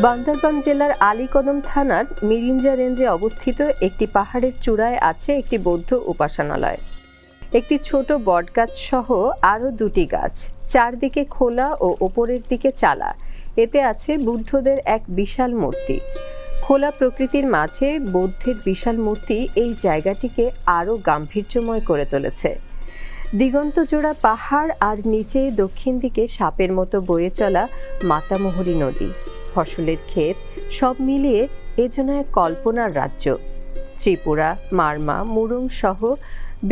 বান্দরবান জেলার আলীকদম থানার মিরিঞ্জা রেঞ্জে অবস্থিত একটি পাহাড়ের চূড়ায় আছে একটি বৌদ্ধ উপাসনালয়। একটি ছোট বটগাছ সহ আরও দুটি গাছ, চারদিকে খোলা ও ওপরের দিকে চালা। এতে আছে বুদ্ধদের এক বিশাল মূর্তি। খোলা প্রকৃতির মাঝে বৌদ্ধের বিশাল মূর্তি এই জায়গাটিকে আরও গাম্ভীর্যময় করে তুলেছে। দিগন্ত জোড়া পাহাড় আর নিচে দক্ষিণ দিকে সাপের মতো বয়ে চলা মাতামোহরী নদী। ফসলের ক্ষেত সব মিলিয়ে এ যেন এক কল্পনার রাজ্য। ত্রিপুরা, মারমা, মুরুং সহ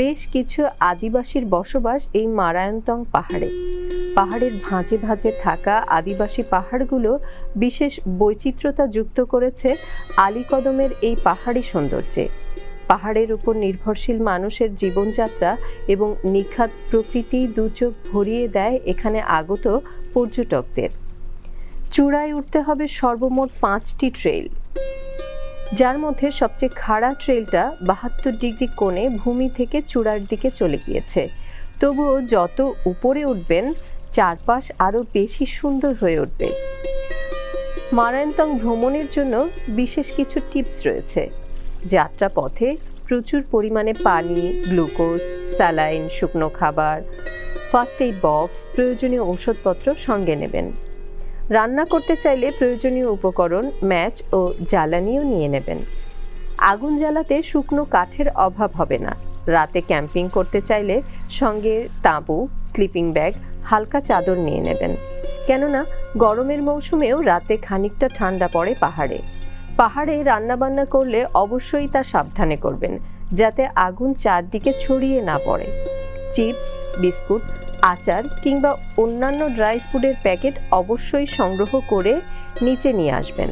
বেশ কিছু আদিবাসীর বসবাস এই মারায়ন্তং পাহাড়ে। পাহাড়ের ভাঁজে ভাঁজে থাকা আদিবাসী পাহাড়গুলো বিশেষ বৈচিত্র্যতা যুক্ত করেছে আলীকদমের এই পাহাড়ি সৌন্দর্যে। পাহাড়ের উপর নির্ভরশীল মানুষের জীবনযাত্রা এবং নিখাত প্রকৃতি দুচোখ ভরিয়ে দেয় এখানে আগত পর্যটকদের। চূড়ায় উঠতে হবে সর্বমোট পাঁচটি ট্রেল যার মধ্যে সবচেয়ে খাড়া ট্রেলটা বাহাত্তর ডিগ্রি কোণে ভূমি থেকে চূড়ার দিকে চলে গিয়েছে। তবুও যত উপরে উঠবেন, চারপাশ আরও বেশি সুন্দর হয়ে উঠবে। মারায়ন্তং ভ্রমণের জন্য বিশেষ কিছু টিপস রয়েছে। যাত্রা পথে প্রচুর পরিমাণে পানি, গ্লুকোজ, স্যালাইন, শুকনো খাবার, ফার্স্ট এইড বক্স, প্রয়োজনীয় ওষুধপত্র সঙ্গে নেবেন। রান্না করতে চাইলে প্রয়োজনীয় উপকরণ, ম্যাচ ও জ্বালানিও নিয়ে নেবেন। আগুন জ্বালাতে শুকনো কাঠের অভাব হবে না। রাতে ক্যাম্পিং করতে চাইলে সঙ্গে তাঁবু, স্লিপিং ব্যাগ, হালকা চাদর নিয়ে নেবেন। কেননা, গরমের মৌসুমেও রাতে খানিকটা ঠান্ডা পড়ে পাহাড়ে। পাহাড়ে রান্নাবান্না করলে অবশ্যই তা সাবধানে করবেন, যাতে আগুন চারদিকে ছড়িয়ে না পড়ে। চিপস বিস্কুট আচার কিংবা অন্যান্য ড্রাই ফুডের প্যাকেট অবশ্যই সংগ্রহ করে নিচে নিয়ে আসবেন।